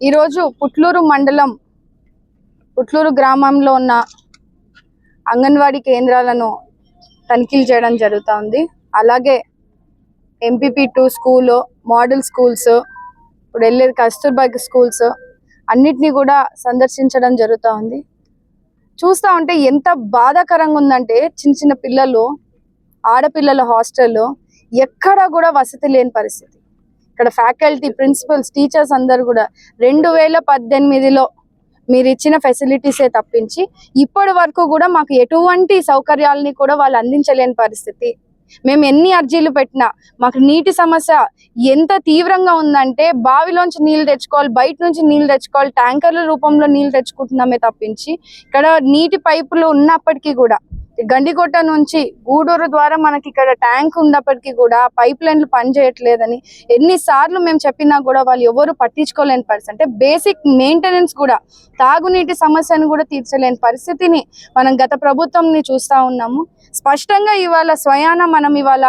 ఈరోజు పుట్లూరు మండలం పుట్లూరు గ్రామంలో ఉన్న అంగన్వాడీ కేంద్రాలను తనిఖీలు చేయడం జరుగుతూ ఉంది అలాగే MPP to school model schools ఇప్పుడు వెళ్ళేది కస్తూర్బా స్కూల్స్ అన్నిటినీ కూడా సందర్శించడం జరుగుతూ ఉంది చూస్తూ ఉంటే ఎంత బాధాకరంగా ఉందంటే చిన్న చిన్న పిల్లలు ఆడపిల్లల హాస్టల్లో ఎక్కడా కూడా వసతి లేని పరిస్థితి. ఇక్కడ ఫ్యాకల్టీ ప్రిన్సిపల్స్ టీచర్స్ అందరు కూడా రెండు వేల పద్దెనిమిదిలో మీరు ఇచ్చిన ఫెసిలిటీసే తప్పించి ఇప్పటి వరకు కూడా మాకు ఎటువంటి సౌకర్యాలని కూడా వాళ్ళు అందించలేని పరిస్థితి. మేము ఎన్ని అర్జీలు పెట్టినా మాకు నీటి సమస్య ఎంత తీవ్రంగా ఉందంటే బావిలోంచి నీళ్ళు తెచ్చుకోవాలి బయట నుంచి నీళ్ళు తెచ్చుకోవాలి ట్యాంకర్ల రూపంలో నీళ్ళు తెచ్చుకుంటున్నామే తప్పించి ఇక్కడ నీటి పైపులు ఉన్నప్పటికీ కూడా గండికోట నుంచి గూడూరు ద్వారా మనకి ఇక్కడ ట్యాంక్ ఉన్నప్పటికీ కూడా పైప్ లైన్లు పనిచేయట్లేదని ఎన్నిసార్లు మేము చెప్పినా కూడా వాళ్ళు ఎవరు పట్టించుకోలేని పరిస్థితి. అంటే బేసిక్ మెయింటెనెన్స్ కూడా తాగునీటి సమస్యను కూడా తీర్చలేని పరిస్థితిని మనం గత ప్రభుత్వంని చూస్తా ఉన్నాము. స్పష్టంగా ఇవాళ స్వయాన మనం ఇవాళ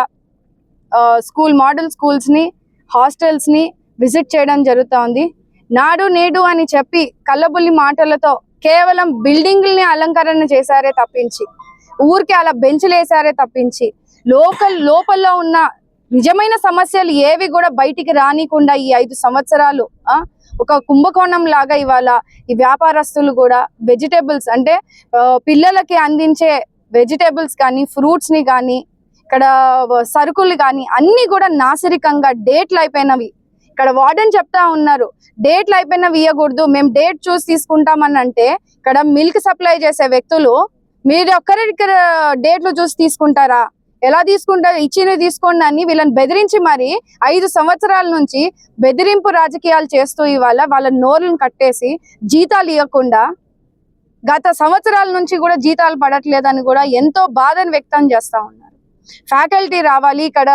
ఆ, స్కూల్ మోడల్ స్కూల్స్ని హాస్టల్స్ని విజిట్ చేయడం జరుగుతా ఉంది నాడు నేడు అని చెప్పి కళ్ళబుల్లి మాటలతో కేవలం బిల్డింగ్ని అలంకరణ చేశారే తప్పించి. ఊరికే అలా బెంచ్లేసారే తప్పించి లోకల్ లోపల ఉన్న నిజమైన సమస్యలు ఏవి కూడా బయటికి రానికుండా ఈ ఐదు సంవత్సరాలు ఆ ఒక కుంభకోణం లాగా ఇవాళ ఈ వ్యాపారస్తులు కూడా వెజిటేబుల్స్ అంటే ఆ, పిల్లలకి అందించే వెజిటేబుల్స్ కానీ ఫ్రూట్స్ని కానీ ఇక్కడ సరుకులు కానీ అన్ని కూడా నాసిరికంగా డేట్లు అయిపోయినవి. ఇక్కడ వార్డెన్ చెప్తా ఉన్నారు డేట్లు అయిపోయినవి ఇవ్వకూడదు మేము డేట్ చూసి తీసుకుంటామని అంటే ఇక్కడ మిల్క్ సప్లై చేసే వ్యక్తులు మీరు ఒక్కరి ఇక్కడ డేట్లు చూసి తీసుకుంటారా? ఎలా తీసుకుంటారు? ఇచ్చినవి తీసుకోండి అని వీళ్ళని బెదిరించి మరి ఐదు సంవత్సరాల నుంచి బెదిరింపు రాజకీయాలు చేస్తూ ఇవాళ వాళ్ళ నోరులను కట్టేసి జీతాలు ఇవ్వకుండా గత సంవత్సరాల నుంచి కూడా జీతాలు పడట్లేదని కూడా ఎంతో బాధను వ్యక్తం చేస్తా ఉన్నారు. ఫ్యాకల్టీ రావాలి ఇక్కడ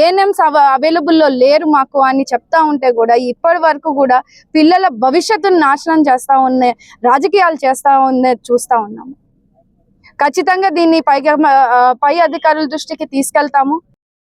ఏఎన్ఎంస్ అవైలబుల్లో లేరు మాకు అని చెప్తా ఉంటే కూడా ఇప్పటి వరకు కూడా పిల్లల భవిష్యత్తును నాశనం చేస్తా ఉన్న రాజకీయాలు చేస్తా ఉన్న చూస్తా ఉన్నాము. ఖచ్చితంగా దీన్ని పైగా పై అధికారుల దృష్టికి తీసుకెళ్తాము.